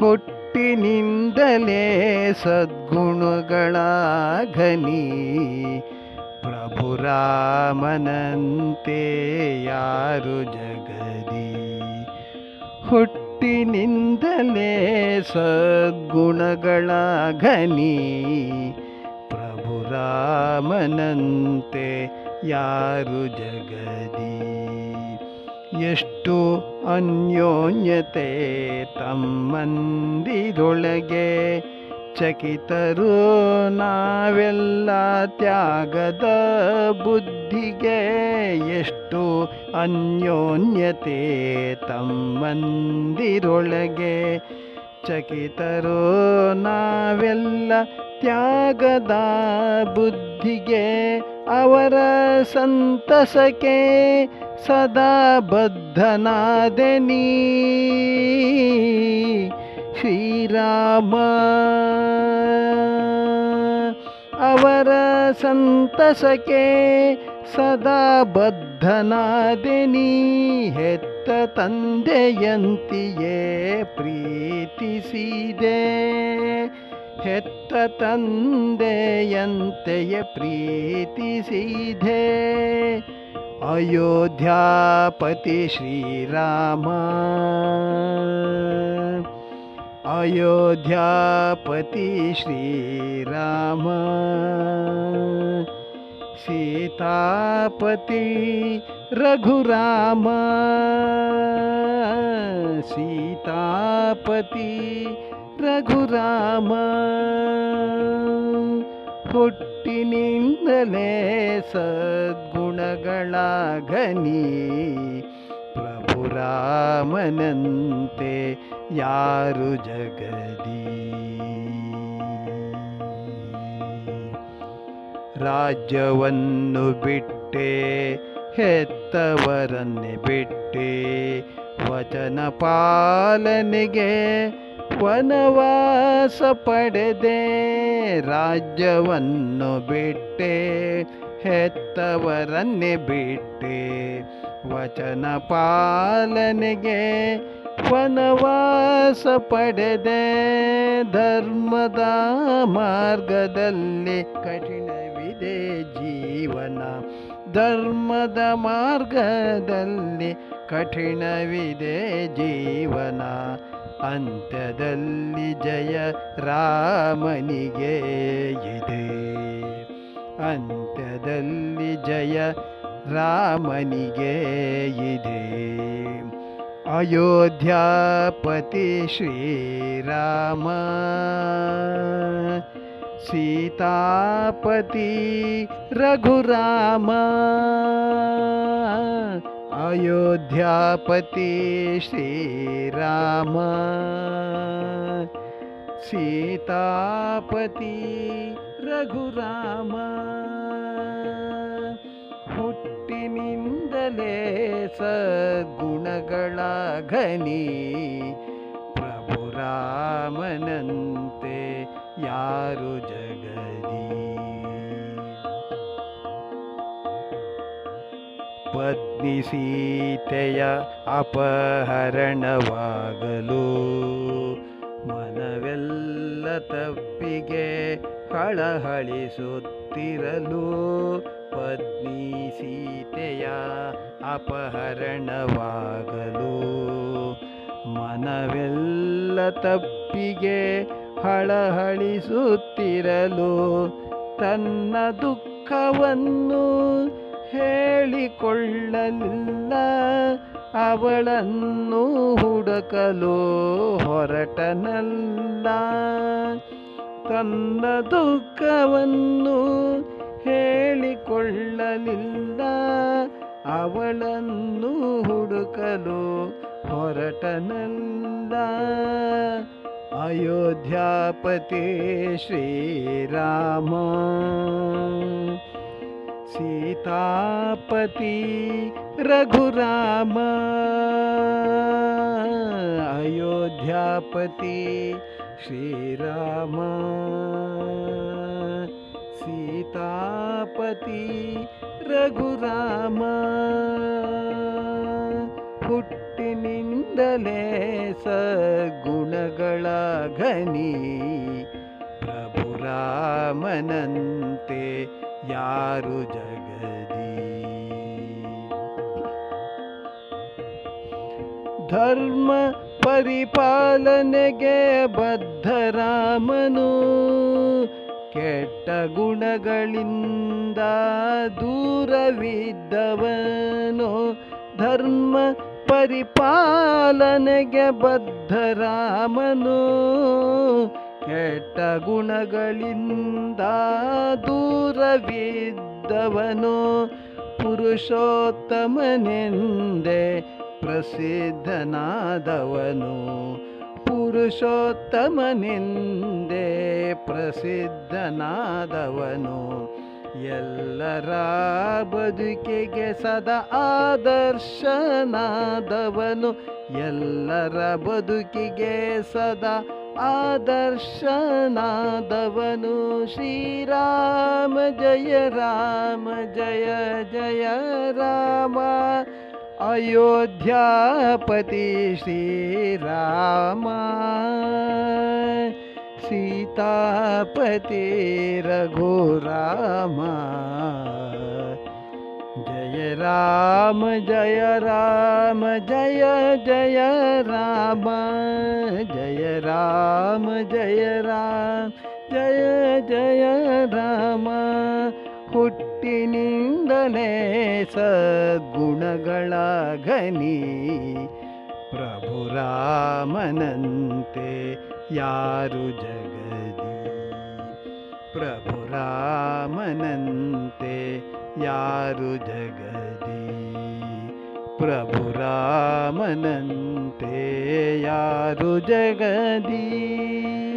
ಹುಟ್ಟಿನಿಂದಲೇ ಸದ್ಗುಣಗಳ ಘನಿ ಪ್ರಭುರಾಮನಂತೆ ಯಾರು ಜಗದಿ? ಹುಟ್ಟಿನಿಂದಲೇ ಸದ್ಗುಣಗಳ ಘನಿ ಪ್ರಭುರಾಮನಂತೆ ಯಾರು ಜಗದಿ? ಎಷ್ಟು ಅನ್ಯೋನ್ಯತೆ ತಮ್ಮಂದಿದೊಳಗೆ ಚಕಿತರು ನಾವೆಲ್ಲ ತ್ಯಾಗದ ಬುದ್ಧಿಗೆ ಎಷ್ಟು ಅನ್ಯೋನ್ಯತೆ ತಮ್ಮಂದಿರೊಳಗೆ ಚಕಿತರು ನಾವೆಲ್ಲ ತ್ಯಾಗದ ಬುದ್ಧಿಗೆ ಅವರ ಸಂತಸಕ್ಕೆ ಸದಾ ಬದ್ಧನಾದೆ ನೀ. ಶ್ರೀರಾಮ. ಅವರ ಸಂತಸಕ್ಕೆ ಸದಾ ಬದ್ಧನಾದೆ ನೀ. ಹೆತ್ತ ತಂದೆಯಂತೆಯೇ ಪ್ರೀತಿಸಿದೆ. ಹೆತ್ತ ತಂದೆಯಂತೆಯೇ ಪ್ರೀತಿಸಿದೆ. अयोध्यापति श्रीराम। अयोध्यापति श्रीराम। सीतापति रघुराम। सीतापति रघुराम। ಹುಟ್ಟಿನಿಂದಲೇ ಸದ್ಗುಣಗಳ ಘನಿ ಪ್ರಭುರಾಮನಂತೆ ಯಾರು ಜಗದಿ? ರಾಜ್ಯವನ್ನು ಬಿಟ್ಟೆ ಹೆತ್ತವರನ್ನೇ ಬಿಟ್ಟೆ ವಚನ ಪಾಲನೆಗೆ ವನವಾಸ ಪಡೆದೆ. ರಾಜ್ಯವನ್ನು ಬಿಟ್ಟೆ, ಹೆತ್ತವರನ್ನೇ ಬಿಟ್ಟೆ. ವಚನ ಪಾಲನೆಗೆ ವನವಾಸ ಪಡೆದೆ, ಧರ್ಮದ ಮಾರ್ಗದಲ್ಲಿ ಕಠಿಣವಿದೆ ಜೀವನ. ಧರ್ಮದ ಮಾರ್ಗದಲ್ಲಿ ಕಠಿಣವಿದೆ ಜೀವನ. ಅಂತ್ಯದಲ್ಲಿ ಜಯ ರಾಮನಿಗೆ ಇದೆ ಅಂತ್ಯದಲ್ಲಿ ಜಯ ರಾಮನಿಗೆ ಇದೆ ಅಯೋಧ್ಯಾಪತಿ ಶ್ರೀರಾಮ ಸೀತಾಪತಿ ರಘುರಾಮ ಅಯೋಧ್ಯಾಪತಿ ಶ್ರೀರಾಮ ಸೀತಾಪತಿ ರಘುರಾಮ ಹುಟ್ಟಿನಿಂದಲೇ ಸದ್ಗುಣಗಳ ಘನಿ ಪ್ರಭುರಾಮನಂತೆ ಯಾರು ಜಗದಿ ಪತ್ನಿ ಸೀತೆಯ ಅಪಹರಣವಾಗಲು ಮನವೆಲ್ಲ ತಪ್ಪಿಗೆ ಹಳಹಳಿಸುತ್ತಿರಲು ಪತ್ನಿ ಸೀತೆಯ ಅಪಹರಣವಾಗಲು ಮನವೆಲ್ಲ ತಪ್ಪಿಗೆ ಹಳಹಳಿಸುತ್ತಿರಲು ತನ್ನ ದುಃಖವನ್ನು ಹೇಳಿಕೊಳ್ಳಲಿಲ್ಲ. ಅವಳನ್ನು ಹುಡುಕಲು ಹೊರಟನಲ್ಲ. ತನ್ನ ದುಃಖವನ್ನು ಹೇಳಿಕೊಳ್ಳಲಿಲ್ಲ. ಅವಳನ್ನು ಹುಡುಕಲು ಹೊರಟನಲ್ಲ. ಅಯೋಧ್ಯಾಪತಿ ಶ್ರೀರಾಮ ಸೀತಾಪತಿ ರಘುರಾಮ ಅಯೋಧ್ಯಾಪತಿ ಶ್ರೀರಾಮ ಸೀತಾಪತಿ ರಘುರಾಮ ಹುಟ್ಟಿನಿಂದ ಹುಟ್ಟಿನಿಂದಲೇ ಸಗುಣಗಳ ಘನಿ ಪ್ರಭು ಯಾರು ಜಗದಿ? ಧರ್ಮ ಪರಿಪಾಲನೆಗೆ ಬದ್ಧ ರಾಮನು ಕೆಟ್ಟ ಗುಣಗಳಿಂದ ದೂರವಿದ್ದವನು. ಧರ್ಮ ಪರಿಪಾಲನೆಗೆ ಬದ್ಧರಾಮನು ಕೆಟ್ಟ ಗುಣಗಳಿಂದ ದೂರವಿದ್ದವನು ಪುರುಷೋತ್ತಮನೆಂದೆ ಪ್ರಸಿದ್ಧನಾದವನು. ಪುರುಷೋತ್ತಮನೆಂದೆ ಪ್ರಸಿದ್ಧನಾದವನು. ಎಲ್ಲರ ಬದುಕಿಗೆ ಸದಾ ಆದರ್ಶನಾದವನು. ಎಲ್ಲರ ಬದುಕಿಗೆ ಸದಾ आदर्शनादवनु श्रीराम जय राम जय जय राम। अयोध्यापति श्रीराम। सीतापति रघुराम। ಜಯ ರಾಮ ಜಯ ರಾಮ ಜಯ ಜಯ ರಾಮ ಜಯ ರಾಮ ಜಯ ರಾಮ ಜಯ ಜಯ ರಾಮ ಹುಟ್ಟಿನಿಂದಲೇ ಸದ್ಗುಣಗಳ ಘನಿ ಪ್ರಭು ರಾಮನಂತೆ ಯಾರು ಜಗದಿ ಪ್ರಭು ರಾಮನಂತೆ यारु जगदि। प्रभुरामनन्ते यारु जगदि।